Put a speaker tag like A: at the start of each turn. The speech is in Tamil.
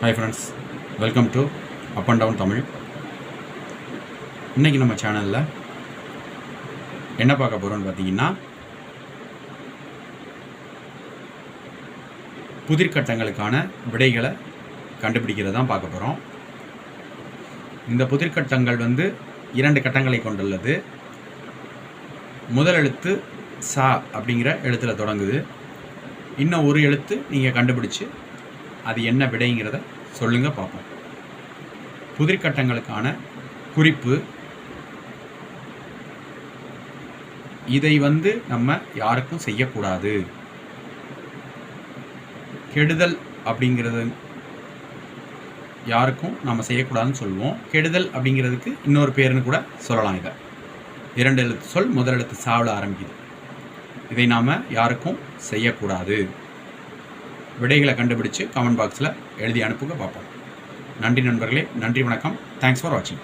A: Hi friends welcome to up and down Tamil இன்றைக்கி நம்ம சேனலில் என்ன பார்க்க போகிறோம்னு பார்த்தீங்கன்னா புதிர்கட்டங்களுக்கான விடைகளை கண்டுபிடிக்கிறது தான் பார்க்க போகிறோம் இந்த புதிர்கட்டங்கள் வந்து இரண்டு கட்டங்களை கொண்டுள்ளது. முதல் எழுத்து சா அப்படிங்கிற எழுத்தில் தொடங்குது. இன்னும் ஒரு எழுத்து நீங்கள் கண்டுபிடிச்சு அது என்ன விடைங்கிறத சொல்லுங்கள் பார்ப்போம். புதிர்கட்டங்களுக்கான குறிப்பு. இதை வந்து நம்ம யாருக்கும் செய்யக்கூடாது. கெடுதல் அப்படிங்கிறது யாருக்கும் நம்ம செய்யக்கூடாதுன்னு சொல்லுவோம். கெடுதல் அப்படிங்கிறதுக்கு இன்னொரு பேருன்னு கூட சொல்லலாம் இதை. இரண்டு எழுத்து சொல் முதல் எழுத்து சாவில் ஆரம்பிக்குது. இதை நாம் யாருக்கும் செய்யக்கூடாது. விடைகளை கண்டுபிடிச்சு கமெண்ட் பாக்ஸில் எழுதி அனுப்புங்க பார்ப்போம். நன்றி நண்பர்களே நன்றி வணக்கம். தேங்க்ஸ் ஃபார் வாட்சிங்